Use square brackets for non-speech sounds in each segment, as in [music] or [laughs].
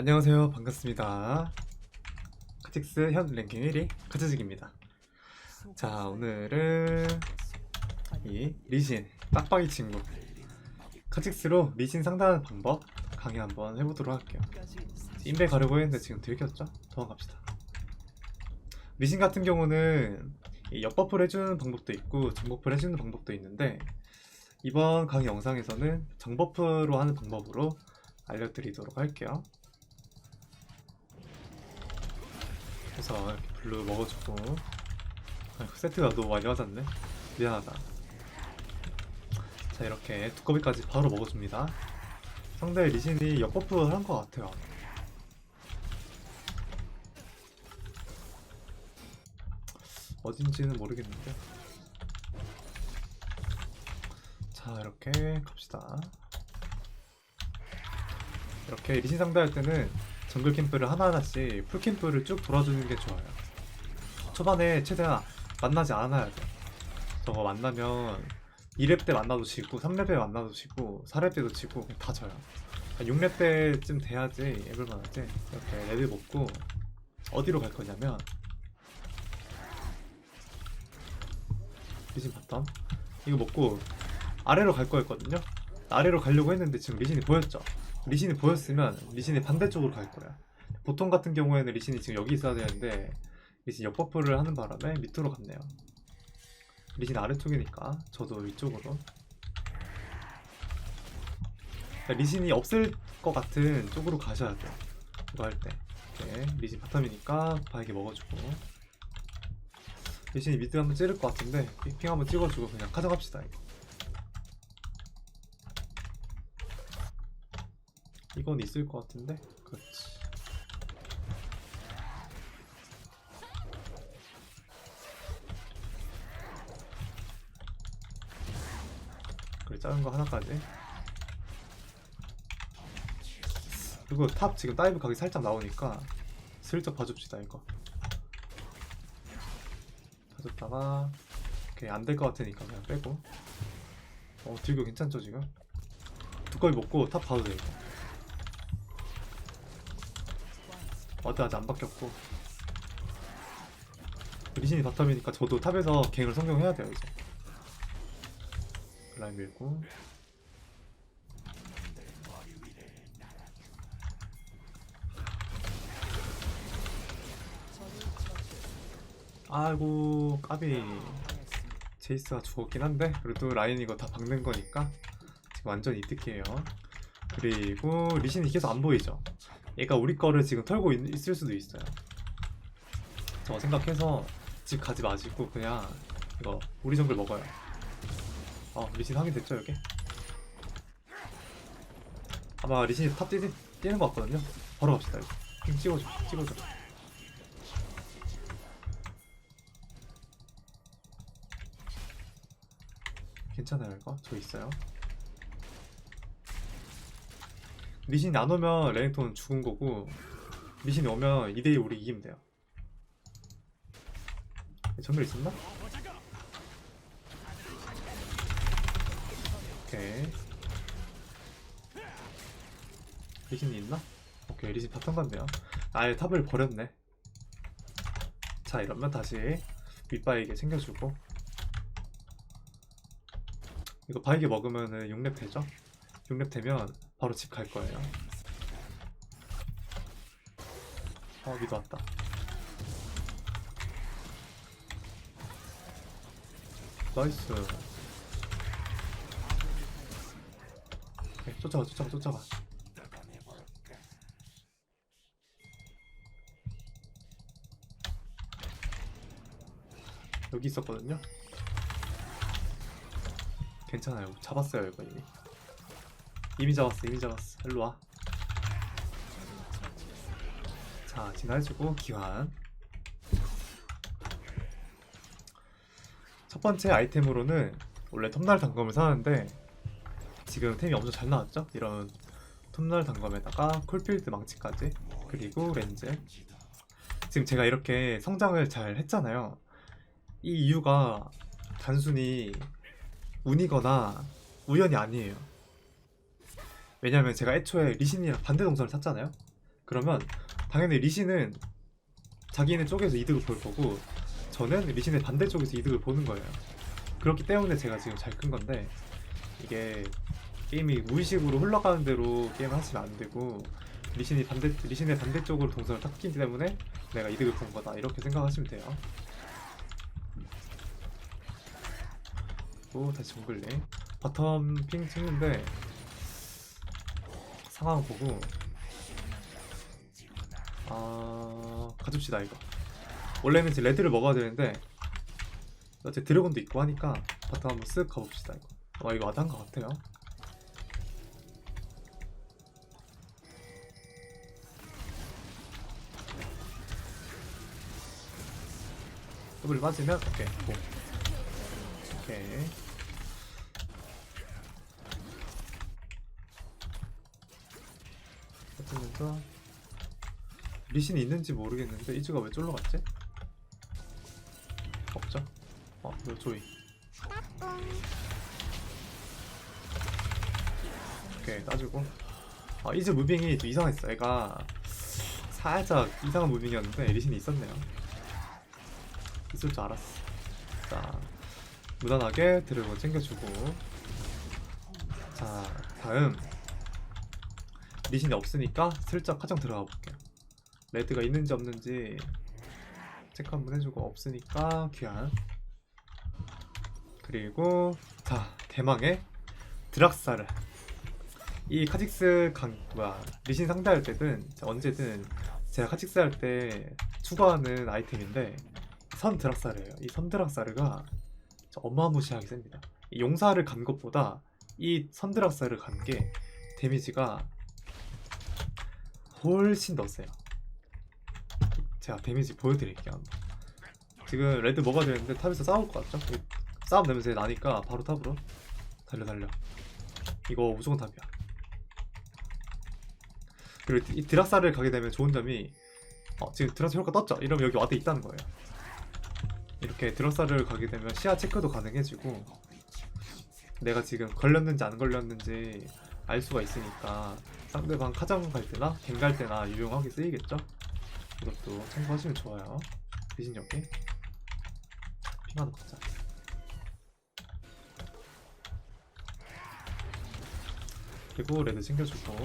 안녕하세요. 반갑습니다. 카직스 현 랭킹 1위 카즈직입니다. 자, 오늘은 이 리신 빡빡이 친구 카직스로 리신 상대하는 방법 강의 한번 해보도록 할게요. 인베 가려고 했는데 지금 들켰죠? 도망갑시다. 리신 같은 경우는 이 역버프를 해주는 방법도 있고 정버프를 해주는 방법도 있는데 이번 강의 영상에서는 정버프로 하는 방법으로 알려드리도록 할게요. 그래서 이렇게 블루 먹어주고. 아이고, 세트가 너무 많이 맞았네. 미안하다. 자 이렇게 두꺼비까지 바로 먹어줍니다. 상대 리신이 역버프를 한 것 같아요. 어딘지는 모르겠는데. 자 이렇게 갑시다. 이렇게 리신 상대할 때는 정글 캠프를 하나하나씩 풀 캠프를 쭉 돌아주는 게 좋아요. 초반에 최대한 만나지 않아야 돼. 저거 만나면 2렙 때 만나도 지고 3렙 때 만나도 지고 4렙 때도 지고 다 져요. 6렙 때쯤 돼야지 앱을 만 하지 이렇게 레드 먹고 어디로 갈 거냐면 리신 바텀 이거 먹고 아래로 갈 거였거든요. 아래로 가려고 했는데 지금 리신이 보였죠. 리신이 보였으면 리신이 반대쪽으로 갈 거야. 보통 같은 경우에는 리신이 지금 여기 있어야 되는데 리신 역버프를 하는 바람에 밑으로 갔네요. 리신 아래쪽이니까 저도 위쪽으로. 그러니까 리신이 없을 것 같은 쪽으로 가셔야 돼요. 이거 할 때. 이렇게 리신 바텀이니까 바에게 먹어주고. 리신이 미드 한번 찌를 것 같은데 핑 한번 찍어주고 그냥 가져갑시다 이거. 이건 있을 것 같은데? 그렇지. 그래, 작은 거 하나까지. 그리고 탑 지금 다이브 각이 살짝 나오니까 슬쩍 봐줍시다, 이거. 봐줬다가, 오케이, 안 될 것 같으니까 그냥 빼고. 어, 딜교 괜찮죠, 지금? 두꺼비 먹고 탑 봐도 돼, 이거. 와드 아직 안 바뀌었고. 리신이 바텀이니까 저도 탑에서 갱을 성공해야 돼요 이제. 라인 밀고. 아이고 까비. 제이스가 죽었긴 한데 그래도 라인 이거 다 박는 거니까. 지금 완전 이득이에요. 그리고 리신이 계속 안 보이죠 얘가 우리 거를 지금 털고 있, 있을 수도 있어요. 저 생각해서 집 가지 마시고 그냥 이거 우리 정글 먹어요. 어 리신 확인됐죠 여기? 아마 리신이 탑 뛰는, 뛰는 것 같거든요. 바로 갑시다 이거. 핑 찍어줘 찍어줘. 괜찮아요 이거? 저 있어요. 리신이 안 오면 레넥톤 죽은 거고 리신이 오면 2대2 우리 이기면 돼요 전멸 있었나? 오케이 리신이 있나? 오케이 리신 바텀 갔네요 아예 탑을 버렸네 자 이러면 다시 윗바에게 챙겨주고 이거 바에게 먹으면은 6렙 되죠? 6렙 되면 바로 집 갈 거예요. 어, 미도 왔다. 나이스. 쫓아가, 쫓아가, 쫓아가. 여기 있었거든요. 괜찮아요. 잡았어요, 이거 이미. 이미 잡았어 이미 잡았어 일로 와. 자 진화해주고 기환. 첫 번째 아이템으로는 원래 톱날 단검을 사는데 지금 템이 엄청 잘 나왔죠? 이런 톱날 단검에다가 콜필드 망치까지 그리고 렌즈. 지금 제가 이렇게 성장을 잘 했잖아요. 이 이유가 단순히 운이거나 우연이 아니에요. 왜냐면 제가 애초에 리신이랑 반대 동선을 탔잖아요. 그러면 당연히 리신은 자기네 쪽에서 이득을 볼 거고 저는 리신의 반대 쪽에서 이득을 보는 거예요. 그렇기 때문에 제가 지금 잘 큰 건데 이게 게임이 무의식으로 흘러가는 대로 게임 하시면 안 되고 리신이 반대 리신의 반대 쪽으로 동선을 탔기 때문에 내가 이득을 본 거다 이렇게 생각하시면 돼요. 또 다시 정글링 바텀 핑 찍는데 상황 보고 아 가줍시다 이거. 원래는 이제 레드를 먹어야 되는데 어째 드래곤도 있고 하니까 바텀 한번 쓱 가봅시다 이거. 와 이거 와단 것 같아요. 더블 빠지면 오케이 고. 오케이 빠지면서 리신이 있는지 모르겠는데 이즈가 왜 쫄러 갔지? 없죠? 어, 이거 조이. 오케이, 따주고. 아, 이즈 무빙이 좀 이상했어. 애가 살짝 이상한 무빙이었는데 리신이 있었네요. 있을 줄 알았어. 자, 무난하게 드래곤 챙겨주고. 자, 다음. 리신이 없으니까 슬쩍 화장 들어가 볼게요. 레드가 있는지 없는지 체크 한번 해주고 없으니까 귀한. 그리고 자 대망의 드락사르 이 카직스 강 뭐야 리신 상대할 때든 언제든 제가 카직스 할 때 추가하는 아이템인데 선 드락사르예요. 이 선 드락사르가 어마무시하게 셉니다. 이 용사를 간 것보다 이 선 드락사를 간 게 데미지가 훨씬 더 세요 제가 데미지 보여드릴게요 한번. 지금 레드 먹어야 되는데 탑에서 싸울 것 같죠? 이 싸움 냄새 나니까 바로 탑으로 달려 달려 이거 무조건 탑이야 그리고 이 드락사를 가게 되면 좋은 점이 어, 지금 드락사 효과 떴죠? 이러면 여기 와드 있다는 거예요 이렇게 드락사를 가게 되면 시야 체크도 가능해지고 내가 지금 걸렸는지 안 걸렸는지 알 수가 있으니까 상대방 카장 갈 때나 갱갈 때나 유용하게 쓰이겠죠? 이것도 참고하시면 좋아요. 핑 하나 먹자. 그리고 레드 챙겨주고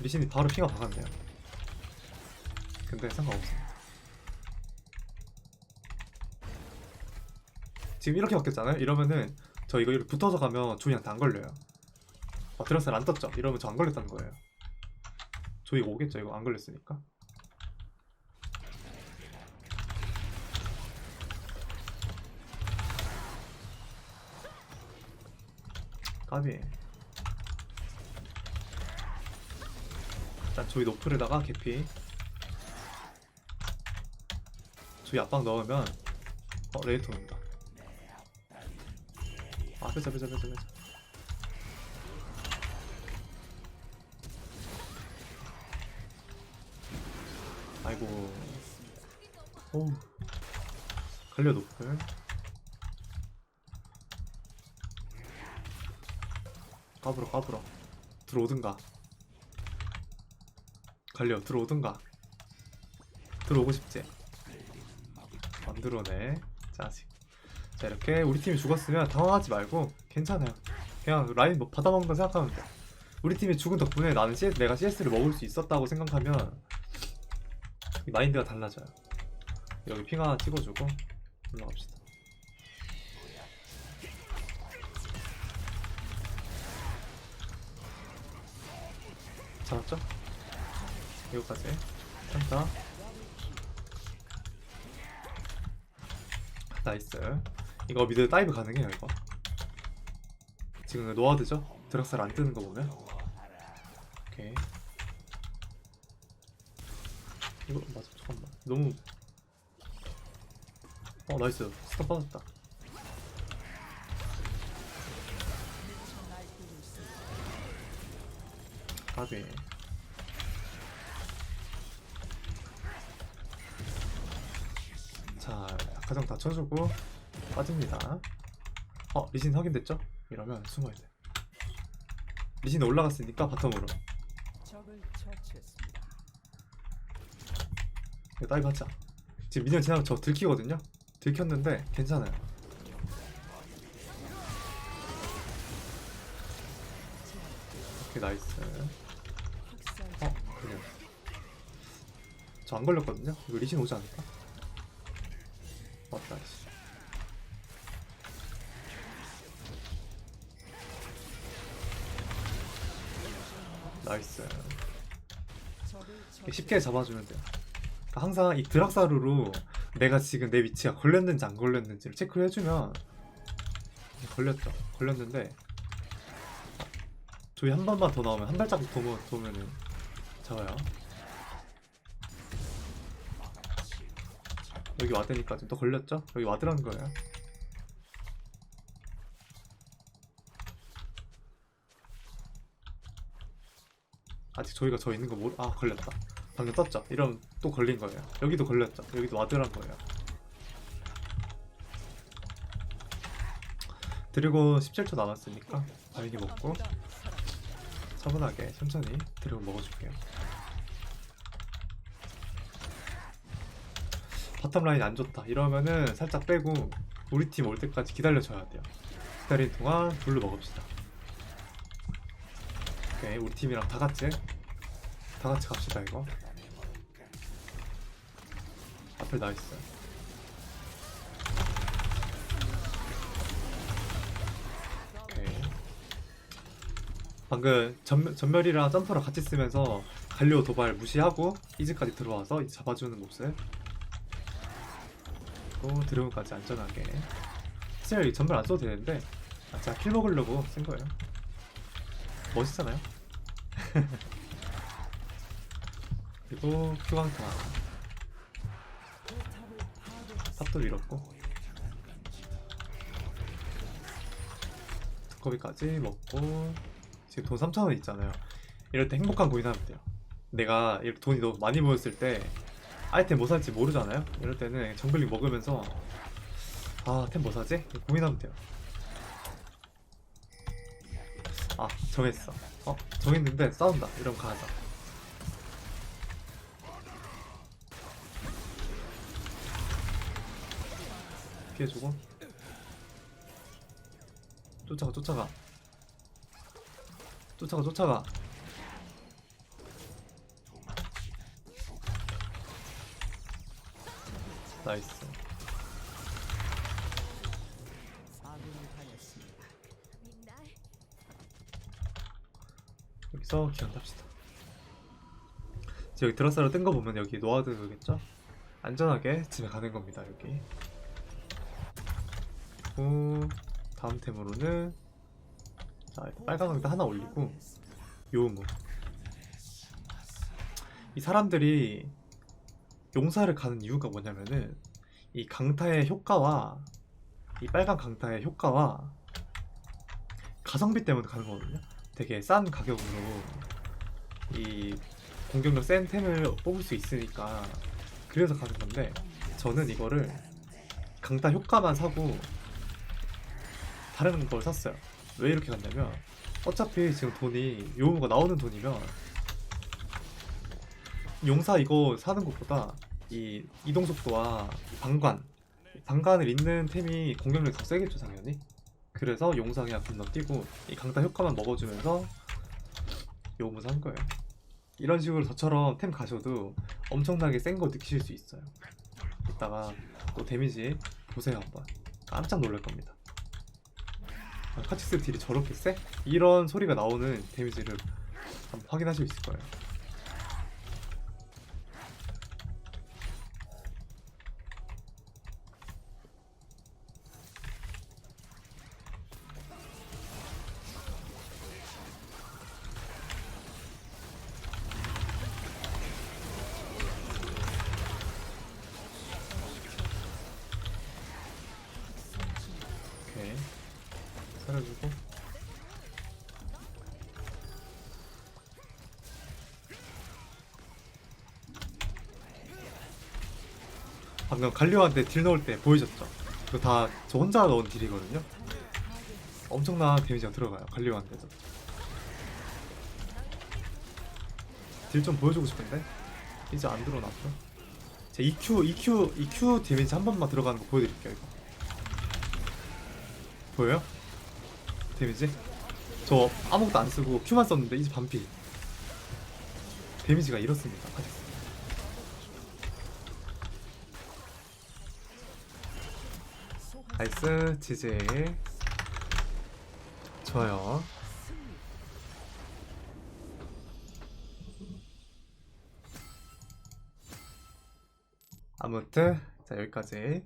리신이 바로 핑가 박았네요. 근데 상관없습니다. 지금 이렇게 바뀌었잖아요. 이러면은 저 이거 이렇게 붙어서 가면 조이한테 안 걸려요. 어, 드라스를 안 떴죠? 이러면 저 안 걸렸다는 거예요. 조이가 오겠죠? 이거 안 걸렸으니까. 까비 일단 조이 노플에다가 개피 조이 압박 넣으면 어 레이터 온다 아 빼자 빼자 빼자 빼자 아이고. 오 갈려 노플 까불어 까불어. 들어오든가. 갈려 들어오든가. 들어오고 싶지? 안 들어오네 자식. 자 이렇게 우리 팀이 죽었으면 당황하지 말고 괜찮아요. 그냥 라인 뭐 받아먹는다 생각하면 돼. 우리 팀이 죽은 덕분에 나는 CS, 내가 CS를 먹을 수 있었다고 생각하면 이 [laughs] 마인드가 달라져요. 여기 핑 하나 찍어주고 올라갑시다. 잡았죠? 이거까지. 한다. 나이스. 이거 미드 다이브 가능해요 이거? 지금 노아드죠? 드락살 안 뜨는 거 보면? 오케이 이거 맞아 잠깐만. 너무 어 나이스. 스탑 빠졌다. 까비. 자 가장 다 쳐주고 빠집니다. 어 리신 확인됐죠? 이러면 숨어야 돼. 리신 올라갔으니까 바텀으로. 적을 처치했습니다. 다이브 하자. 지금 미니언 지나면 저 들키거든요? 들켰는데 괜찮아요. 오케이 나이스. 어 그냥. 저 안 걸렸거든요? 이거 리신 오지 않을까? 맞다 씨. 나이스. 쉽게 잡아주면 돼요 항상 이 드락사루로 내가 지금 내 위치가 걸렸는지 안 걸렸는지를 체크를 해주면 걸렸죠. 걸렸는데 저희 한 번만 더 나오면 한더 모- 도면은 잡아요. 여기 와드니까 좀더 걸렸죠? 여기 와드라는 거예요. 아직 저희가 저 있는 거 모르... 아 걸렸다 방금 떴죠? 이러면 또 걸린 거예요. 여기도 걸렸죠? 여기도 와드란 거예요. 드래곤 17초 남았으니까 바위기 먹고 차분하게 천천히 드래곤 먹어줄게요. 바텀 라인 안 좋다. 이러면은 살짝 빼고 우리 팀 올 때까지 기다려줘야 돼요. 기다리는 동안 블루 먹읍시다. 오케이 우리 팀이랑 다 같이 다 같이 갑시다 이거. 앞에 나이스 오케이. 방금 전, 전멸이랑 점퍼랑 같이 쓰면서 갈리오 도발 무시하고 이즈까지 들어와서 이제 잡아주는 모습. 또 드래곤까지 안전하게. 사실 이 전멸 안 써도 되는데 아, 제가 킬 먹으려고 쓴 거예요. 멋있잖아요 [laughs] 그리고 큐강타 탑도 밀었고. 두꺼비까지 먹고. 지금 돈 3,000원 있잖아요. 이럴 때 행복한 고민하면 돼요. 내가 이렇게 돈이 너무 많이 모였을 때 아이템 뭐 살지 모르잖아요? 이럴 때는 정글링 먹으면서 아템 뭐 사지? 고민하면 돼요. 아 정했어. 어 정했는데 싸운다. 이러면 가자 피해주고 쫓아가 쫓아가. 쫓아가 쫓아가. 나이스. 여기서 기한 탑시다. 여기 드라사로 뜬 거 보면 여기 노아드겠죠? 안전하게 집에 가는 겁니다 여기 그리고 다음 템으로는 자 빨간 강타 하나 올리고 요무 이 사람들이 용사를 가는 이유가 뭐냐면은 이 강타의 효과와 이 빨간 강타의 효과와 가성비 때문에 가는 거거든요. 되게 싼 가격으로 이 공격력 센 템을 뽑을 수 있으니까 그래서 가는 건데 저는 이거를 강타 효과만 사고 다른 걸 샀어요. 왜 이렇게 갔냐면 어차피 지금 돈이 요무가 나오는 돈이면 용사 이거 사는 것보다 이 이동 속도와 이 방관 방관을 잇는 템이 공격력이 더 세겠죠 당연히. 그래서 용사 그냥 건너뛰고 이 강타 효과만 먹어주면서 요무 산 거예요. 이런 식으로 저처럼 템 가셔도 엄청나게 센 거 느끼실 수 있어요. 이따가 또 데미지 보세요 한번. 깜짝 놀랄 겁니다. 아, 카치스 딜이 저렇게 세? 이런 소리가 나오는 데미지를 한번 확인하실 수 있을 거예요. 살려주고. 방금 갈리오한테 딜 넣을 때 보이셨죠? 그거 다 저 혼자 넣은 딜이거든요. 엄청난 데미지가 들어가요. 갈리오한테도. 딜 좀 보여주고 싶은데 이제 안 들어놨죠? 제 EQ EQ EQ 데미지 한 번만 들어가는 거 보여드릴게요 이거 보여요? 데미지? 저 아무것도 안 쓰고 Q만 썼는데 이제 반피. 데미지가 이렇습니다. 카직스 나이스 지지. 좋아요. 아무튼 자 여기까지.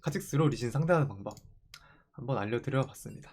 카직스로 리신 상대하는 방법 한번 알려드려 봤습니다